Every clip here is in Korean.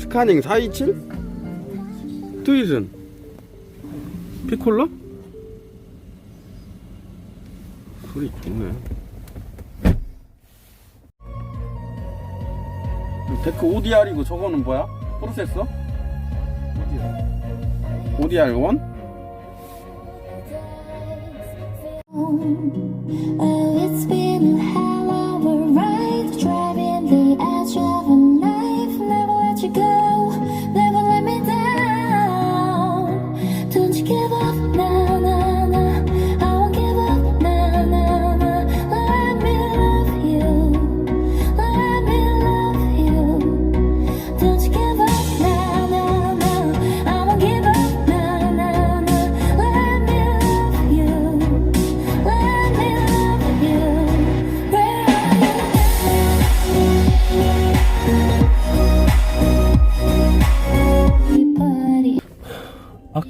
스카닝 427? 트윗은? 피콜러? 소리 좋네 데크 ODR이고 저거는 뭐야? 프로세서? ODR 1? Oh, it's been a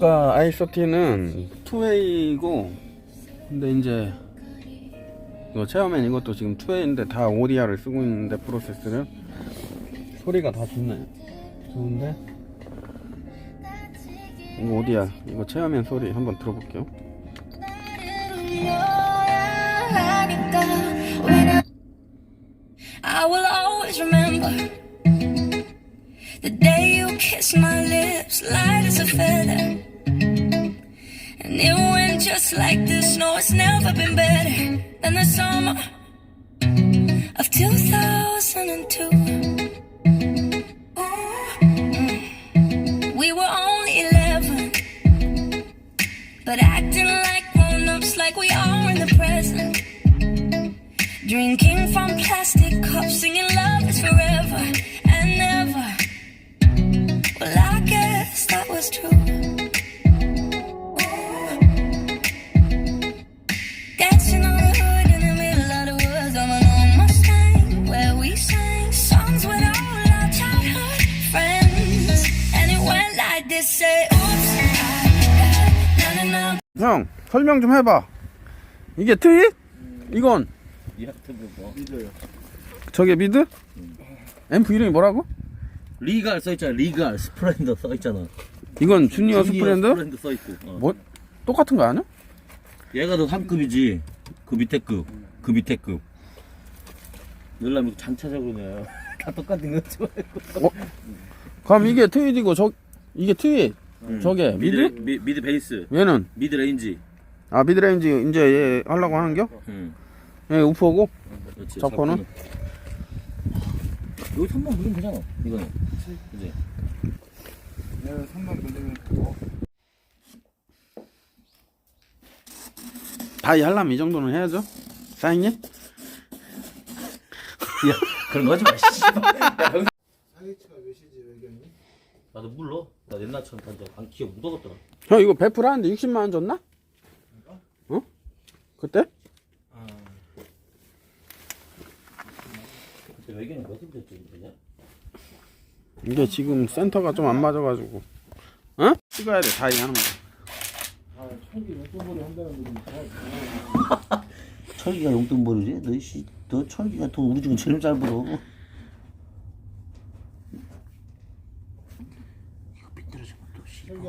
아까 i30는 투웨이고 근데 이제 이거 체어맨 이것도 지금 투웨이인데 다 ODR을 쓰고 있는데 프로세스를 소리가 다 좋네. 좋은데? 이거 ODR 이거 체어맨 소리 한번 들어볼게요 And it went just like this. No, it's never been better than the summer of 2002. Mm-hmm. We were only 11, but acting like grown ups, like we are in the present. Drinking from plastic cups, singing love is forever 형 설명 좀 해봐 이게 트윗? 이건 저게 미드? 앰프 이름이 뭐라고? 리갈 써있잖아 리갈 스프렌더 써있잖아 이건 주니어 스프렌드? 스프렌더 써있고 어. 뭐 똑같은 거 아니야? 얘가 더 3급이지 그 밑에 급그 밑에 급 놀라면 이거 장차적으로네 다 똑같은 거 좋아해 그럼 이게 트윗이고 저 이게 트윗 저게 미드? 미, 미드 베이스 얘는 미드 레인지 아 미드레인지 이제 얘 하려고 하는겨? 응얘 우퍼고 그렇지 자포는? 여기 3만 누르면 되잖아 이거는 그지 다이 하려면 이 정도는 해야죠 사장님? 야 그런 거 하지 마 사기치가 몇이지? 나도 몰라 나 옛날처럼 단지 안 키워 묻어갔더라 형 이거 베프라는데 60만 원 줬나? 어? 그때? 그때 외계는 몇을 됐지 그냐 이게 지금 센터가 좀 안 맞아가지고 어? 찍어야 돼 다이 하는 거아 총기 용돈벌이 한다는 분이 철기가 용돈 버리지? 너, 씨, 너 철기가 돈 우리 중에 제일 잘 벌어.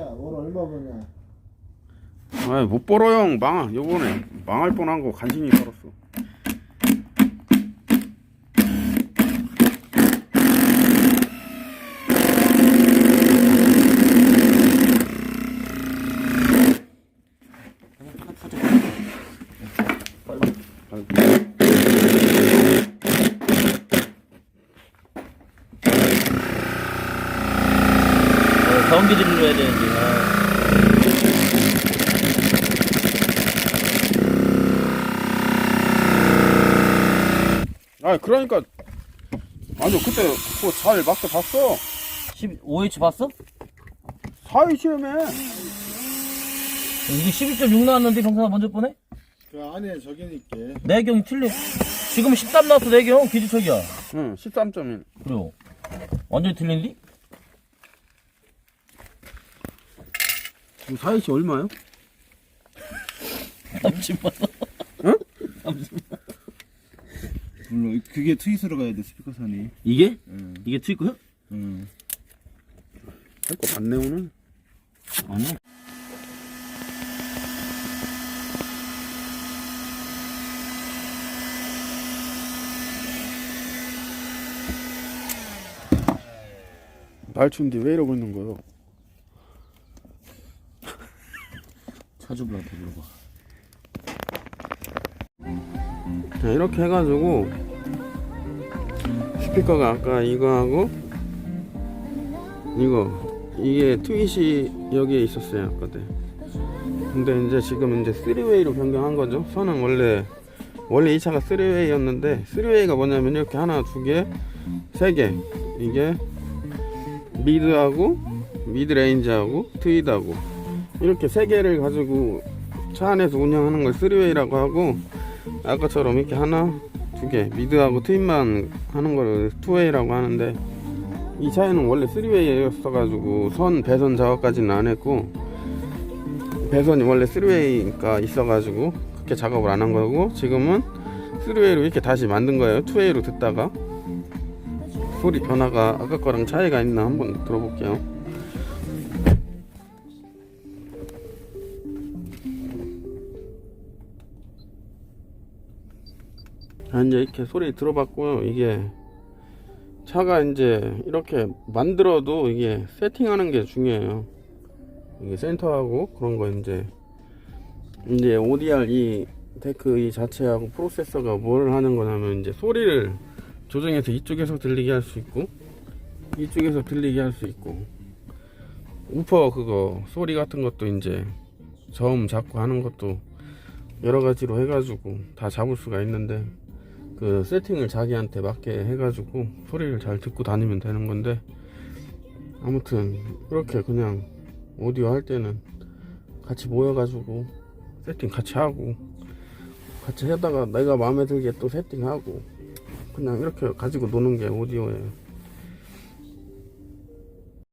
자기야 월 얼마 버냐? 아이 못 벌어 형. 망, 요번에 망할 뻔한 거 간신히 벌었어. 어, 경기들을 해야 되는데. 아. 아 그러니까 아니 그때 그거 잘 맞게 봤어 10, 5H 봤어? 사이 시험에 이게 12.6 나왔는데 경사가 먼저 보네? 그 안에 저기니까 내경이 틀려. 지금 13 나왔어, 내경. 기지척이야. 응 13.1 그래요. 완전히 틀린디? 이거 사이 시 얼마요? 30만 원. 응? 30만 물론 그게 트윗으로 가야 돼 스피커선이 이게? 이게 트위커야? 응 할 거 많네 오늘. 아니 날 추운데 왜 이러고 있는 거요? 차주분한테 물어봐 자 이렇게 해가지고 스피커가 아까 이거하고 이거. 이게 트윗이 여기에 있었어요 아까 때 근데 이제 지금 이제 3웨이로 변경한 거죠. 선은 원래 원래 이 차가 3웨이였는데 3웨이가 뭐냐면 이렇게 하나 두개세 개. 이게 미드하고 미드 레인지하고 트윗하고 이렇게 세 개를 가지고 차 안에서 운영하는 걸 3웨이라고 하고 아까처럼 이렇게 하나 두 개 미드하고 트윈만 하는 거를 투웨이라고 하는데 이 차에는 원래 3웨이였어 가지고 선 배선 작업까지는 안 했고 배선이 원래 3웨이가 있어 가지고 그렇게 작업을 안 한 거고 지금은 3웨이로 이렇게 다시 만든 거예요. 2웨이로 듣다가 소리 변화가 아까 거랑 차이가 있나 한번 들어볼게요 이제 이렇게 소리 들어봤고요. 이게 차가 이제 이렇게 만들어도 이게 세팅하는 게 중요해요. 이게 센터하고 그런 거 이제 이제 ODR 이 데크 이 자체하고 프로세서가 뭘 하는 거냐면 이제 소리를 조정해서 이쪽에서 들리게 할 수 있고 이쪽에서 들리게 할 수 있고 우퍼 그거 소리 같은 것도 이제 저음 잡고 하는 것도 여러 가지로 해가지고 다 잡을 수가 있는데 그 세팅을 자기한테 맞게 해가지고 소리를 잘 듣고 다니면 되는 건데 아무튼 이렇게 그냥 오디오 할 때는 같이 모여가지고 세팅 같이 하고 같이 하다가 내가 마음에 들게 또 세팅하고 그냥 이렇게 가지고 노는 게 오디오예요